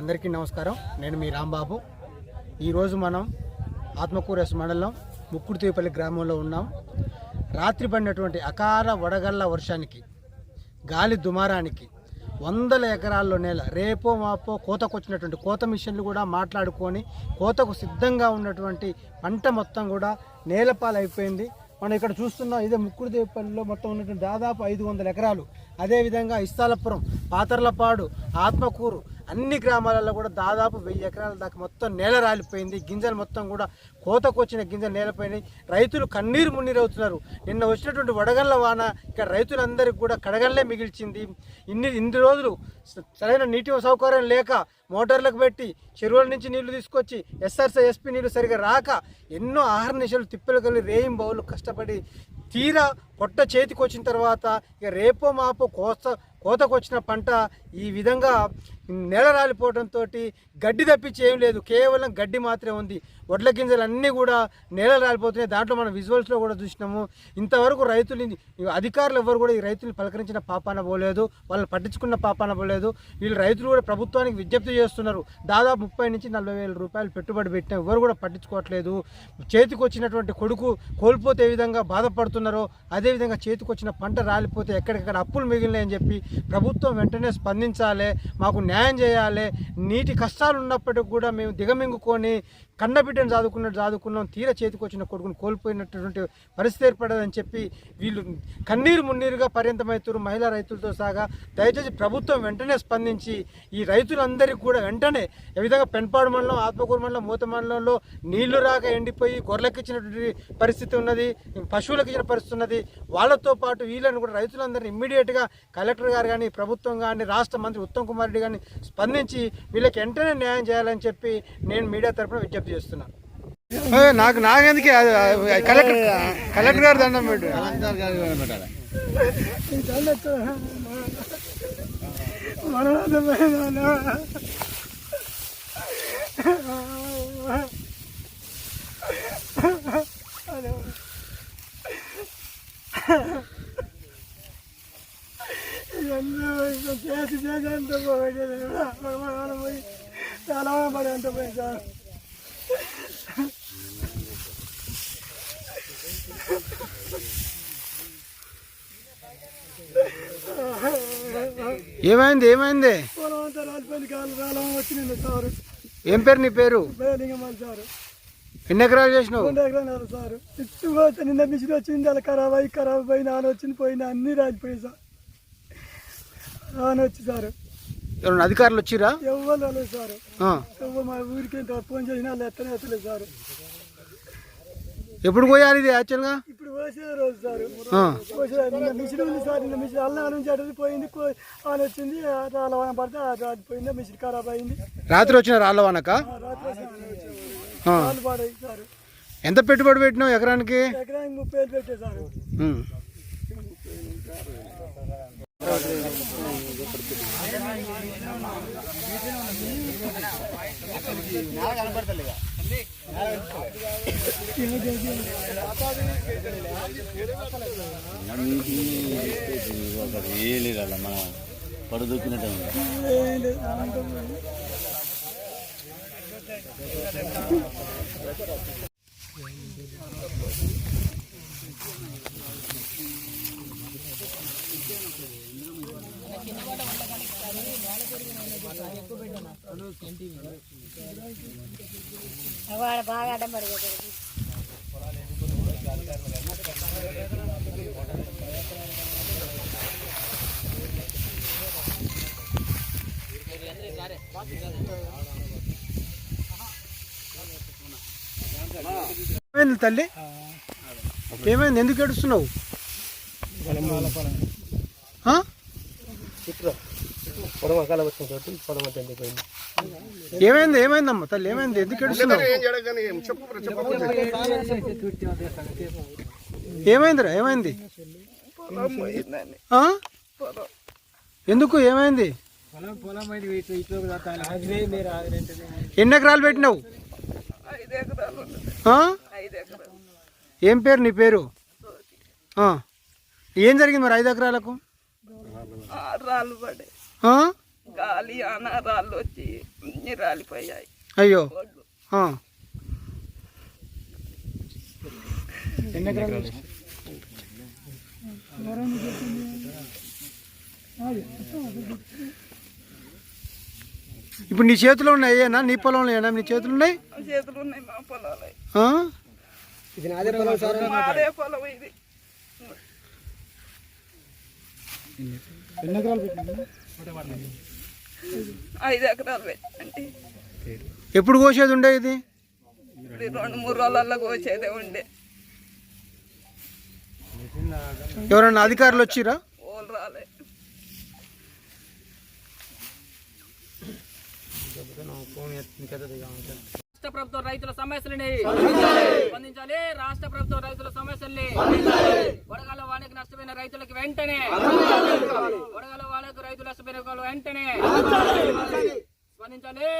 అందరికీ నమస్కారం. నేను మీ రాంబాబు. ఈరోజు మనం ఆత్మకూరస్ మండలం ముక్కుడుతీపల్లి గ్రామంలో ఉన్నాం. రాత్రి పడినటువంటి అకార వడగళ్ళ వర్షానికి గాలి దుమారానికి వందల ఎకరాల్లో నేల రేపో మాపో కోతకొచ్చినటువంటి కోత మిషన్లు కూడా మాట్లాడుకొని కోతకు సిద్ధంగా ఉన్నటువంటి పంట మొత్తం కూడా నేలపాలైపోయింది. మనం ఇక్కడ చూస్తున్నాం ఇదే ముక్కుడుదేవిపల్లిలో మొత్తం ఉన్నటువంటి దాదాపు ఐదు వందల ఎకరాలు. అదేవిధంగా ఇస్తాలపురం పాతర్లపాడు ఆత్మకూరు అన్ని గ్రామాలలో కూడా దాదాపు వెయ్యి ఎకరాల దాకా మొత్తం నేల రాలిపోయింది. గింజలు మొత్తం కూడా కోతకొచ్చిన గింజలు నేలపోయినాయి రైతులు కన్నీరు మున్నీరు అవుతున్నారు నిన్న వచ్చినటువంటి వడగళ్ళ వాన ఇక్కడ రైతులందరికీ కూడా కడగల్లే మిగిల్చింది. ఇన్ని ఇన్ని రోజులు సరైన నీటి సౌకర్యం లేక మోటార్లకు పెట్టి చెరువుల నుంచి నీళ్ళు తీసుకొచ్చి ఎస్ఆర్సీ ఎస్పీ నీళ్ళు సరిగా రాక ఎన్నో ఆహార నిశలు తిప్పలు కలిగి రేయిం బౌలు కష్టపడి తీరా పొట్ట చేతికి వచ్చిన తర్వాత ఇక రేపో మాపో కోత కోతకు వచ్చిన పంట ఈ విధంగా నేల రాలిపోవడంతో గడ్డి తప్పించి ఏం లేదు. కేవలం గడ్డి మాత్రమే ఉంది. వడ్ల గింజలు అన్నీ కూడా నేల రాలిపోతున్నాయి. దాంట్లో మనం విజువల్స్లో కూడా చూసినాము. ఇంతవరకు రైతులు అధికారులు ఎవరు కూడా ఈ రైతులు పలకరించిన పాపాన పోలేదు. వాళ్ళని పట్టించుకున్న పాపాన పోలేదు. వీళ్ళు రైతులు కూడా ప్రభుత్వానికి విజ్ఞప్తి చేస్తున్నారు. దాదాపు ముప్పై నుంచి నలభై వేల రూపాయలు పెట్టుబడి పెట్టిన ఎవరు కూడా పట్టించుకోవట్లేదు. చేతికి వచ్చినటువంటి కొడుకు కోల్పోతే ఏ విధంగా బాధపడుతున్నారో అదేవిధంగా చేతికి వచ్చిన పంట రాలిపోతే ఎక్కడికక్కడ అప్పులు మిగిలినాయని చెప్పి ప్రభుత్వం వెంటనే స్పందించాలి మాకు న్యాయం చేయాలి నీటి కష్టాలు ఉన్నప్పటికి కూడా మేము దిగమింగుకొని కన్నబిడ్డను చదువుకున్నట్టు చదువుకున్నాం తీర చేతికి వచ్చిన కొడుకును కోల్పోయినటువంటి పరిస్థితి ఏర్పడదని చెప్పి వీళ్ళు కన్నీరు మున్నీరుగా పర్యంతమవుతున్నారు మహిళా రైతులతో సహా దయచేసి ప్రభుత్వం వెంటనే స్పందించి ఈ రైతులందరికీ కూడా వెంటనే ఏ విధంగా పెన్పాడు మండలం ఆత్మకూరు మండలం మూత మండలంలో నీళ్ళు రాక ఎండిపోయి గొర్రెలకిచ్చినటువంటి పరిస్థితి ఉన్నది పశువులకు ఇచ్చిన పరిస్థితి ఉన్నది. వాళ్ళతో పాటు వీళ్ళని కూడా రైతులందరినీ ఇమ్మీడియట్గా కలెక్టర్ గారు కానీ ప్రభుత్వం కానీ రాష్ట్ర మంత్రి ఉత్తమ్ కుమార్ రెడ్డి కానీ స్పందించి వీళ్ళకి వెంటనే న్యాయం చేయాలని చెప్పి నేను మీడియా తరఫున విజ్ఞప్తి చేస్తున్నాను నాకు నాకెందుకే? కలెక్టర్ కలెక్టర్ గారు దండం పెట్టు. చేసి చేసి అంత పోయి చాలా పడి అంత పోయి సార్. ఏమైంది ఏమైంది? ఏం పేరు నీ పేరు? ఎన్ని ఎకరాలు చేసినావు? రెండు ఎకరాలు సార్. నిన్న మిషన్ వచ్చింది అలా ఖరాబ్ అయ్యి ఖరాబ్ పోయి నాన్న వచ్చింది పోయింది అన్నీ రాలిపోయి సార్. నాన్న వచ్చి సార్. ఎవరైనా అధికారులు వచ్చిరా? సార్. మా ఊరికి ఫోన్ చేసినా వాళ్ళు ఎత్తనే ఎత్తలేదు సార్. ఎప్పుడు పోయాలి ఇది యాక్చువల్గా ఇప్పుడు పోసే రోజు సార్. పోసే మిషన్ ఉంది సార్ నిన్న మిషన్ అల్ల నుంచి అటు పోయింది కో- ఆన వచ్చింది రాళ్ళ వాన పడితే అది రాలిపోయింది మిషన్ ఖరాబ్ అయింది. రాత్రి వచ్చిన. రాళ్ళు సార్. ఎంత పెట్టుబడి పెట్టినావు ఎకరానికి? ఎకరానికి ముప్పై వేలు పెట్టే సార్. ఉమ్. వేయలేరు అలా మనం పడుదొక్కినట్టు ఉంది. ఏం లేదు, అంతా పోయింది. వాడ బాగా అడ్డం పడిపోతాడు ఏమైంది తల్లి? ఏమైంది? ఎందుకు ఏడుస్తున్నావు? ఆ? ఏమైంది ఏమైందమ్మా తల్లి ఏమైంది ఎందుకు ఏడుస్తున్నావు ఏమైందిరా ఏమైంది ఆ? ఎందుకు ఏమైంది ఎన్ని ఎకరాలు పెట్టినావు? ఏం పేరు నీ పేరు ఆ. ఏం జరిగింది మరి ఐదు ఎకరాలకు రాళ్ళు? గాలి ఆన రాళ్ళు వచ్చి అన్ని రాలిపోయాయి. అయ్యో. ఇప్పుడు నీ చేతిలో ఉన్నాయి అయ్యేనా? నీ పొలంలో ఏనా నీ చేతులు ఉన్నాయి? చేతులు ఉన్నాయి మా పొలాలు. ఆ? మాదే పొలం ఇది. ఐదు ఎకరాలు పెట్టండి. ఎప్పుడు కోసేది ఉండే ఇది? రెండు మూడు రోజులలో కోసేదే ఉండే. ఎవరన్నా అధికారులు వచ్చిరా? ఓలు రాలే. రాష్ట్ర ప్రభుత్వం రైతుల సమస్యలని స్పందించాలి. రాష్ట్ర ప్రభుత్వం రైతుల సమస్యల్ని నష్టపోయిన రైతులకు వెంటనే. వడగాల వానకు రైతులు నష్టపోయిన వాళ్ళకు వెంటనే. స్పందించాలి.